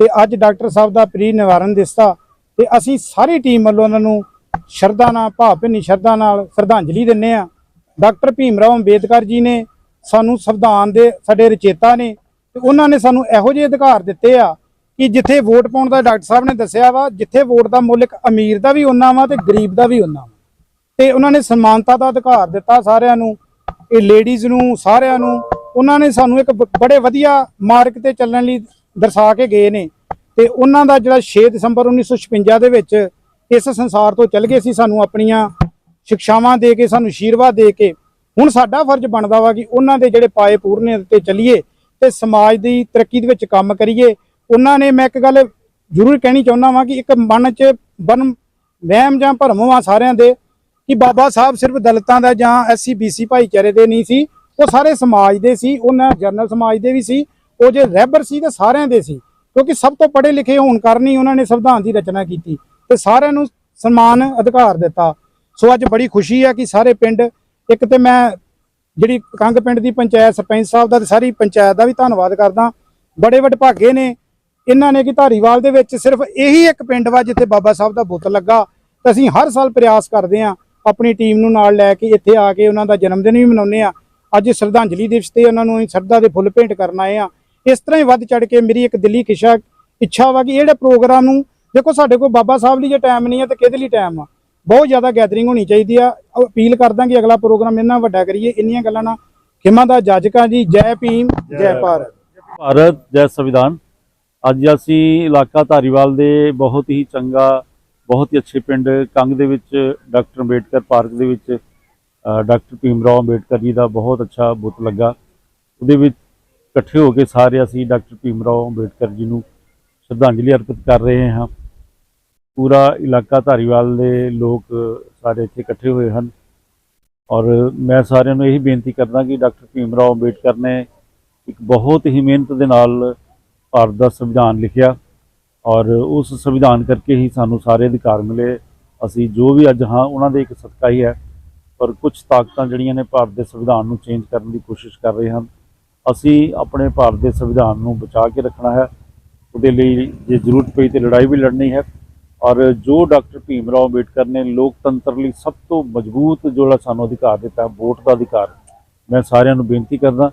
ਤੇ ਅੱਜ ਡਾਕਟਰ ਸਾਹਿਬ ਦਾ ਪ੍ਰੀ ਨਿਵਾਰਨ ਦਿਸਤਾ ਤੇ ਅਸੀਂ ਸਾਰੀ ਟੀਮ ਵੱਲੋਂ ਉਹਨਾਂ ਨੂੰ ਸ਼ਰਧਾ ਨਾਲ ਭਾਵਭਿੰਨੀ ਸ਼ਰਧਾ ਨਾਲ ਸ਼ਰਧਾਂਜਲੀ ਦਿੰਨੇ ਆ। ਡਾਕਟਰ ਭੀਮ ਰਾਓ ਅੰਬੇਦਕਰ ਜੀ ਨੇ ਸਾਨੂੰ ਸੰਵਿਧਾਨ ਦੇ ਸਾਡੇ ਰਚੇਤਾ ਨੇ ਤੇ ਉਹਨਾਂ ਨੇ ਸਾਨੂੰ ਇਹੋ ਜਿਹੇ ਅਧਿਕਾਰ ਦਿੱਤੇ ਆ ਕਿ ਜਿੱਥੇ ਵੋਟ ਪਾਉਣ ਦਾ ਡਾਕਟਰ ਸਾਹਿਬ ਨੇ ਦੱਸਿਆ ਵਾ, ਜਿੱਥੇ ਵੋਟ ਦਾ ਮੁੱਲ ਇੱਕ ਅਮੀਰ ਦਾ ਵੀ ਉਹਨਾਂ ਵਾ ਤੇ ਗਰੀਬ ਦਾ ਵੀ ਉਹਨਾਂ ਵਾ। ਤੇ ਉਹਨਾਂ ਨੇ ਸਮਾਨਤਾ ਦਾ ਅਧਿਕਾਰ ਦਿੱਤਾ ਸਾਰਿਆਂ ਨੂੰ, ਇਹ ਲੇਡੀਜ਼ ਨੂੰ, ਸਾਰਿਆਂ ਨੂੰ। ਉਹਨਾਂ ਨੇ ਸਾਨੂੰ ਇੱਕ ਬ- ਬੜੇ ਵਧੀਆ ਮਾਰਗ ਤੇ ਚੱਲਣ ਲਈ ਦਰਸਾ ਕੇ ਗਏ ਨੇ। ਤੇ ਉਹਨਾਂ ਦਾ ਜਿਹੜਾ 6 ਦਸੰਬਰ 1956 ਦੇ ਵਿੱਚ ਇਸ ਸੰਸਾਰ ਤੋਂ ਚਲ ਗਏ ਸੀ, ਸਾਨੂੰ ਆਪਣੀਆਂ ਸਿੱਖਿਆਵਾਂ ਦੇ ਕੇ, ਸਾਨੂੰ ਆਸ਼ੀਰਵਾਦ ਦੇ ਕੇ। ਹੁਣ ਸਾਡਾ ਫਰਜ਼ ਬਣਦਾ ਵਾ ਕਿ ਉਹਨਾਂ ਦੇ ਜਿਹੜੇ ਪਾਏ ਪੂਰਨੇ ਤੇ ਚੱਲੀਏ ਤੇ ਸਮਾਜ ਦੀ ਤਰੱਕੀ ਦੇ ਵਿੱਚ ਕੰਮ ਕਰੀਏ। ਉਹਨਾਂ ਨੇ ਮੈਂ ਇੱਕ ਗੱਲ ਜ਼ਰੂਰ ਕਹਿਣੀ ਚਾਹੁੰਦਾ ਵਾਂ ਕਿ ਇੱਕ ਮਨ 'ਚ ਬਨ ਵਹਿਮ ਜਾਂ ਭਰਮ ਆ ਸਾਰਿਆਂ ਦੇ ਕਿ ਬਾਬਾ ਸਾਹਿਬ ਸਿਰਫ ਦਲਿਤਾਂ ਦਾ ਜਾਂ ਐਸਸੀ, ਬੀਸੀ ਭਾਈਚਾਰੇ ਦੇ ਨਹੀਂ ਸੀ, ਉਹ ਸਾਰੇ ਸਮਾਜ ਦੇ ਸੀ, ਉਹਨਾਂ ਜਨਰਲ ਸਮਾਜ ਦੇ ਵੀ ਸੀ ਉਹ ਜੇ ਰਹਿਬਰ ਸੀ ਤੇ ਸਾਰਿਆਂ ਦੇ ਸੀ, ਕਿਉਂਕਿ ਸਭ ਤੋਂ ਪੜ੍ਹੇ ਲਿਖੇ ਹੋਣ ਕਾਰਨ ਹੀ ਉਹਨਾਂ ਨੇ ਸੰਵਿਧਾਨ ਦੀ ਰਚਨਾ ਕੀਤੀ ਤੇ ਸਾਰਿਆਂ ਨੂੰ ਸਨਮਾਨ ਅਧਿਕਾਰ ਦਿੱਤਾ। ਸੋ ਅੱਜ ਬੜੀ ਖੁਸ਼ੀ ਹੈ ਕਿ ਸਾਰੇ ਪਿੰਡ, ਇੱਕ ਤੇ ਮੈਂ ਜਿਹੜੀ ਕੰਗ ਪਿੰਡ ਦੀ ਪੰਚਾਇਤ ਸਰਪੰਚ ਸਾਹਿਬ ਦਾ ਤੇ ਸਾਰੀ ਪੰਚਾਇਤ ਦਾ ਵੀ ਧੰਨਵਾਦ ਕਰਦਾ। ਬੜੇ ਵਡਭਾਗੇ ਨੇ, ਇਹਨਾਂ ਨੇ ਕਿ ਧਾਰੀਵਾਲ ਦੇ ਵਿੱਚ ਸਿਰਫ ਇਹੀ ਇੱਕ ਪਿੰਡ ਵਾ ਜਿੱਥੇ ਬਾਬਾ ਸਾਹਿਬ ਦਾ ਬੁੱਤ ਲੱਗਾ। ਤੇ ਅਸੀਂ ਹਰ ਸਾਲ ਪ੍ਰਯਾਸ ਕਰਦੇ ਹਾਂ ਆਪਣੀ ਟੀਮ ਨੂੰ ਨਾਲ ਲੈ ਕੇ ਇੱਥੇ ਆ ਕੇ ਉਹਨਾਂ ਦਾ ਜਨਮ ਦਿਨ ਵੀ ਮਨਾਉਂਦੇ ਆ ਅੱਜ ਸ਼ਰਧਾਂਜਲੀ ਦਿਵਸ ਤੇ ਉਹਨਾਂ ਨੂੰ ਅਸੀਂ ਸ਼ਰਧਾ ਦੇ ਫੁੱਲ ਭੇਂਟ ਕਰਨ ਆਏ ਆ ਇਸ ਤਰ੍ਹਾਂ ਹੀ ਵੱਧ ਚੜ ਕੇ ਮੇਰੀ ਇੱਕ ਦਿੱਲੀ ਖਿਸ਼ਾ ਇੱਛਾ ਵਾ ਕਿ ਇਹ ਜਿਹੜੇ ਪ੍ਰੋਗਰਾਮ ਨੂੰ ਦੇਖੋ ਸਾਡੇ ਕੋਲ ਬਾਬਾ ਸਾਹਿਬ ਲਈ ਜੇ ਟਾਈਮ ਨਹੀਂ ਹੈ ਤੇ ਕਿਹਦੇ ਲਈ ਟਾਈਮ ਆ? ਬਹੁਤ ਜ਼ਿਆਦਾ ਗੈਦਰਿੰਗ ਹੋਣੀ ਚਾਹੀਦੀ ਆ। ਅਪੀਲ ਕਰਦਾ ਕਿ ਅਗਲਾ ਪ੍ਰੋਗਰਾਮ ਇੰਨਾ ਵੱਡਾ ਕਰੀਏ ਇੰਨੀਆਂ ਗੱਲਾਂ ਨਾਲ ਖਿਮਾ ਦਾ ਜਾਜਕਾਂ ਜੀ ਜੈ ਭੀਮ ਜੈ ਭਾਰਤ। ਭਾਰਤ। ਜੈ ਸੰਵਿਧਾਨ। ਅੱਜ ਅਸੀਂ ਇਲਾਕਾ ਧਾਰੀਵਾਲ ਦੇ ਬਹੁਤ ਹੀ ਚੰਗਾ ਬਹੁਤ ਹੀ ਅੱਛੇ ਪਿੰਡ ਕੰਗ ਦੇ ਵਿੱਚ ਡਾਕਟਰ ਅੰਬੇਡਕਰ ਪਾਰਕ ਦੇ ਵਿੱਚ ਡਾਕਟਰ ਭੀਮ ਰਾਓ ਅੰਬੇਡਕਰ ਜੀ ਦਾ ਬਹੁਤ ਅੱਛਾ ਬੁੱਤ ਲੱਗਾ। ਉਹਦੇ ਵਿੱਚ ਇਕੱਠੇ ਹੋ ਕੇ ਸਾਰੇ ਅਸੀਂ ਡਾਕਟਰ ਭੀਮ ਰਾਓ ਅੰਬੇਡਕਰ ਜੀ ਨੂੰ ਸ਼ਰਧਾਂਜਲੀ ਅਰਪਿਤ ਕਰ ਰਹੇ ਹਾਂ। ਪੂਰਾ ਇਲਾਕਾ ਧਾਰੀਵਾਲ ਦੇ ਲੋਕ ਸਾਰੇ ਇੱਥੇ ਇਕੱਠੇ ਹੋਏ ਹਨ। ਔਰ ਮੈਂ ਸਾਰਿਆਂ ਨੂੰ ਇਹੀ ਬੇਨਤੀ ਕਰਦਾ ਕਿ ਡਾਕਟਰ ਭੀਮ ਰਾਓ ਅੰਬੇਡਕਰ ਨੇ ਇੱਕ ਬਹੁਤ ਹੀ ਮਿਹਨਤ ਦੇ ਨਾਲ ਭਾਰਤ ਦਾ ਸੰਵਿਧਾਨ ਲਿਖਿਆ ਔਰ ਉਸ ਸੰਵਿਧਾਨ ਕਰਕੇ ਹੀ ਸਾਨੂੰ ਸਾਰੇ ਅਧਿਕਾਰ ਮਿਲੇ। ਅਸੀਂ ਜੋ ਵੀ ਅੱਜ ਹਾਂ, ਉਹਨਾਂ ਦੇ ਇੱਕ ਸਦਕਾ ਹੀ ਹੈ। ਪਰ ਕੁਝ ਤਾਕਤਾਂ ਜਿਹੜੀਆਂ ਨੇ ਭਾਰਤ ਦੇ ਸੰਵਿਧਾਨ ਨੂੰ ਚੇਂਜ ਕਰਨ ਦੀ ਕੋਸ਼ਿਸ਼ ਕਰ ਰਹੇ ਹਨ। ਅਸੀਂ ਆਪਣੇ ਭਾਰਤ ਦੇ ਸੰਵਿਧਾਨ ਨੂੰ ਬਚਾ ਕੇ ਰੱਖਣਾ ਹੈ। ਉਹਦੇ ਲਈ ਜੇ ਜ਼ਰੂਰਤ ਪਈ ਤੇ ਲੜਾਈ ਵੀ ਲੜਨੀ ਹੈ। ਔਰ ਜੋ ਡਾਕਟਰ ਭੀਮ ਰਾਓ ਅੰਬੇਡਕਰ ਨੇ ਲੋਕਤੰਤਰ ਲਈ ਸਭ ਤੋਂ ਮਜ਼ਬੂਤ ਜਿਹੜਾ ਸਾਨੂੰ ਅਧਿਕਾਰ ਦਿੱਤਾ, ਵੋਟ ਦਾ ਅਧਿਕਾਰ, ਮੈਂ ਸਾਰਿਆਂ ਨੂੰ ਬੇਨਤੀ ਕਰਦਾ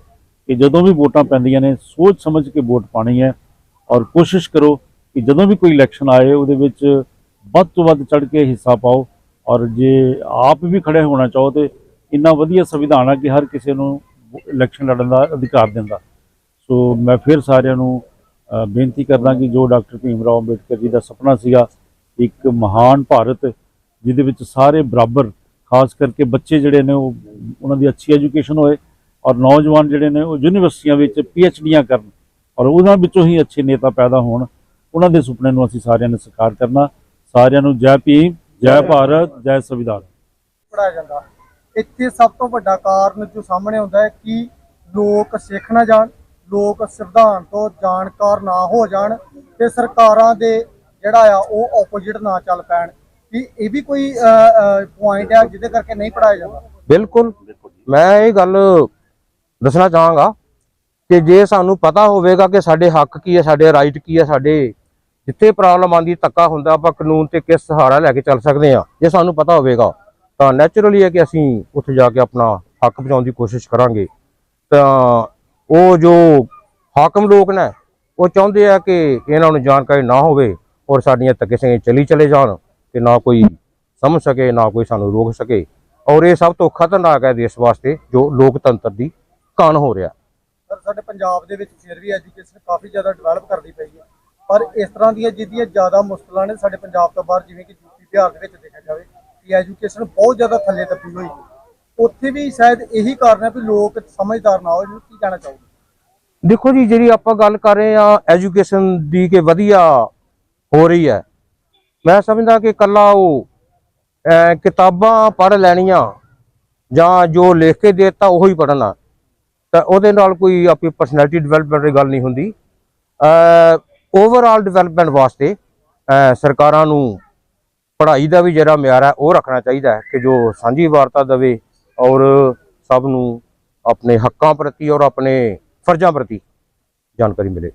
ਕਿ ਜਦੋਂ ਵੀ ਵੋਟਾਂ ਪੈਂਦੀਆਂ ਨੇ ਸੋਚ ਸਮਝ ਕੇ ਵੋਟ ਪਾਣੀ ਹੈ। ਔਰ ਕੋਸ਼ਿਸ਼ ਕਰੋ ਕਿ ਜਦੋਂ ਵੀ ਕੋਈ ਇਲੈਕਸ਼ਨ ਆਏ, ਉਹਦੇ ਵਿੱਚ ਵੱਧ ਤੋਂ ਵੱਧ ਚੜ ਕੇ ਹਿੱਸਾ ਪਾਓ। ਔਰ ਜੇ ਆਪ ਵੀ ਖੜੇ ਹੋਣਾ ਚਾਹੋ ਤੇ ਇੰਨਾ ਵਧੀਆ ਸੰਵਿਧਾਨ ਹੈ ਕਿ ਹਰ ਕਿਸੇ ਨੂੰ ਇਲੈਕਸ਼ਨ ਲੜਨ ਦਾ ਅਧਿਕਾਰ ਦਿੰਦਾ। ਸੋ ਮੈਂ ਫਿਰ ਸਾਰਿਆਂ ਨੂੰ ਬੇਨਤੀ ਕਰਦਾ ਕਿ ਜੋ ਡਾਕਟਰ ਭੀਮ ਰਾਓ ਅੰਬੇਡਕਰ ਜੀ ਦਾ ਸੁਪਨਾ ਸੀਗਾ ਇੱਕ ਮਹਾਨ ਭਾਰਤ ਜਿਹਦੇ ਵਿੱਚ ਸਾਰੇ ਬਰਾਬਰ ਖਾਸ ਕਰਕੇ ਬੱਚੇ ਜਿਹੜੇ ਨੇ ਉਹ ਉਹਨਾਂ ਦੀ ਅੱਛੀ ਐਜੂਕੇਸ਼ਨ ਹੋਏ ਔਰ ਨੌਜਵਾਨ ਜਿਹੜੇ ਨੇ ਉਹ ਯੂਨੀਵਰਸਿਟੀਆਂ ਵਿੱਚ ਡੀਆਂ ਕਰਨ ਔਰ ਉਹਨਾਂ ਵਿੱਚੋਂ ਹੀ ਅੱਛੇ ਨੇਤਾ ਪੈਦਾ ਹੋਣ ਉਹਨਾਂ ਦੇ ਸੁਪਨੇ ਨੂੰ ਅਸੀਂ ਸਾਰਿਆਂ ਨੇ ਸਾਕਾਰ ਕਰਨਾ। ਸਾਰਿਆਂ ਨੂੰ ਜੈ ਭੀਮ ਜੈ ਭਾਰਤ ਜੈ ਸੰਵਿਧਾਨ। ਪੜਾਇਆ ਜਾਂਦਾ। ਇੱਥੇ ਸਭ ਤੋਂ ਵੱਡਾ ਕਾਰਨ ਜੋ ਸਾਹਮਣੇ ਆਉਂਦਾ ਹੈ ਕਿ ਲੋਕ ਸਿੱਖ ਨਾ ਜਾਣ, ਲੋਕ ਸੰਵਿਧਾਨ ਤੋਂ ਜਾਣਕਾਰ ਨਾ ਹੋ ਜਾਣ ਤੇ ਸਰਕਾਰਾਂ ਦੇ ਜਿਹੜਾ ਆ ਉਹ ਆਪੋਜੀਟ ਨਾ ਚੱਲ ਪੈਣ। ਕਿ ਇਹ ਵੀ ਕੋਈ ਪੁਆਇੰਟ ਆ ਜਿਹਦੇ ਕਰਕੇ ਨਹੀਂ ਪੜਾਇਆ ਜਾਂਦਾ। ਬਿਲਕੁਲ। ਮੈਂ ਇਹ ਗੱਲ ਦੱਸਣਾ ਚਾਹਾਂਗਾ ਕਿ ਜੇ ਸਾਨੂੰ ਪਤਾ ਹੋਵੇਗਾ ਕਿ ਸਾਡੇ ਹੱਕ ਕੀ ਹੈ ਸਾਡੇ ਰਾਈਟ ਕੀ ਹੈ ਸਾਡੇ ਜਿੱਥੇ ਪ੍ਰੋਬਲਮ ਆਂਦੀ ਧੱਕਾ ਹੁੰਦਾ, ਆਪਾਂ ਕਾਨੂੰਨ ਤੇ ਕਿਸ ਸਹਾਰਾ ਲੈ ਕੇ ਚੱਲ ਸਕਦੇ ਆ ਜੇ ਸਾਨੂੰ ਪਤਾ ਹੋਵੇਗਾ। ਤਾਂ ਨੈਚੁਰਲੀ ਹੈ ਕਿ ਅਸੀਂ ਉੱਥੇ ਜਾ ਕੇ ਆਪਣਾ ਹੱਕ ਪਹੁੰਚਾਉਣ ਦੀ ਕੋਸ਼ਿਸ਼ ਕਰਾਂਗੇ। ਤਾਂ ਉਹ ਜੋ ਹਾਕਮ ਲੋਕ ਨੇ, ਉਹ ਚਾਹੁੰਦੇ ਆ ਕਿ ਇਹਨਾਂ ਨੂੰ ਜਾਣਕਾਰੀ ਨਾ ਹੋਵੇ ਔਰ ਸਾਡੀਆਂ ਧੱਕੇ ਸੰਗੇ ਚਲੀ ਚਲੇ ਜਾਣ ਤੇ ਨਾ ਕੋਈ ਸਮਝ ਸਕੇ, ਨਾ ਕੋਈ ਸਾਨੂੰ ਰੋਕ ਸਕੇ। ਔਰ ਇਹ ਸਭ ਤੋਂ ਖਤਰਨਾਕ ਹੈ ਦੇਸ਼ ਵਾਸਤੇ ਜੋ ਲੋਕਤੰਤਰ ਦੀ ਕਾਨ ਹੋ ਰਿਹਾ। ਪਰ ਸਾਡੇ ਪੰਜਾਬ ਦੇ ਵਿੱਚ ਫਿਰ ਵੀ ਐਜੂਕੇਸ਼ਨ ਕਾਫੀ ਜ਼ਿਆਦਾ ਡਿਵੈਲਪ ਕਰਦੀ ਪਈ ਹੈ। ਪਰ ਇਸ ਤਰ੍ਹਾਂ ਦੀਆਂ ਜਿਹਦੀਆਂ ਜ਼ਿਆਦਾ ਮੁਸ਼ਕਲਾਂ ਨੇ ਸਾਡੇ ਪੰਜਾਬ ਤੋਂ ਬਾਹਰ, ਜਿਵੇਂ ਕਿ ਯੂਪੀ ਬਿਹਾਰ ਦੇ ਵਿੱਚ ਦੇਖਿਆ ਜਾਵੇ ਕਿ ਐਜੂਕੇਸ਼ਨ ਬਹੁਤ ਜ਼ਿਆਦਾ ਥੱਲੇ ਦੱਬੀ ਹੋਈ। ਹੈ ਉੱਥੇ ਵੀ ਸ਼ਾਇਦ ਇਹੀ ਕਾਰਨ ਹੈ ਵੀ ਲੋਕ ਸਮਝਦਾਰ ਨਾ ਹੋਣ ਕੀ ਕਹਿਣਾ ਚਾਹੋਗੇ? ਦੇਖੋ ਜੀ, ਜਿਹੜੀ ਆਪਾਂ ਗੱਲ ਕਰ ਰਹੇ ਆ ਐਜੂਕੇਸ਼ਨ ਦੀ ਕਿ ਵਧੀਆ ਹੋ ਰਹੀ ਹੈ, ਮੈਂ ਸਮਝਦਾ ਕਿ ਕੱਲਾ ਉਹ ਕਿਤਾਬਾਂ ਪੜ੍ਹ ਲੈਣੀਆਂ ਜਾਂ ਜੋ ਲਿਖ ਕੇ ਦੇਤਾ, ਉਹੀ ਹੀ ਪੜ੍ਹਨਾ ਤਾਂ ਉਹਦੇ ਨਾਲ ਕੋਈ ਆਪਣੀ ਪਰਸਨੈਲਿਟੀ ਡਿਵੈਲਪਮੈਂਟ ਦੀ ਗੱਲ ਨਹੀਂ ਹੁੰਦੀ। ਓਵਰਆਲ ਡਿਵੈਲਪਮੈਂਟ ਵਾਸਤੇ ਸਰਕਾਰਾਂ ਨੂੰ ਪੜ੍ਹਾਈ ਦਾ ਵੀ ਜਿਹੜਾ ਮਿਆਰ ਹੈ, ਉਹ ਰੱਖਣਾ ਚਾਹੀਦਾ ਹੈ ਕਿ ਜੋ ਸਾਂਝੀ ਵਾਰਤਾ ਦੇਵੇ ਔਰ ਸਭ ਨੂੰ ਆਪਣੇ ਹੱਕਾਂ ਪ੍ਰਤੀ ਔਰ ਆਪਣੇ ਫਰਜ਼ਾਂ ਪ੍ਰਤੀ ਜਾਣਕਾਰੀ ਮਿਲੇ।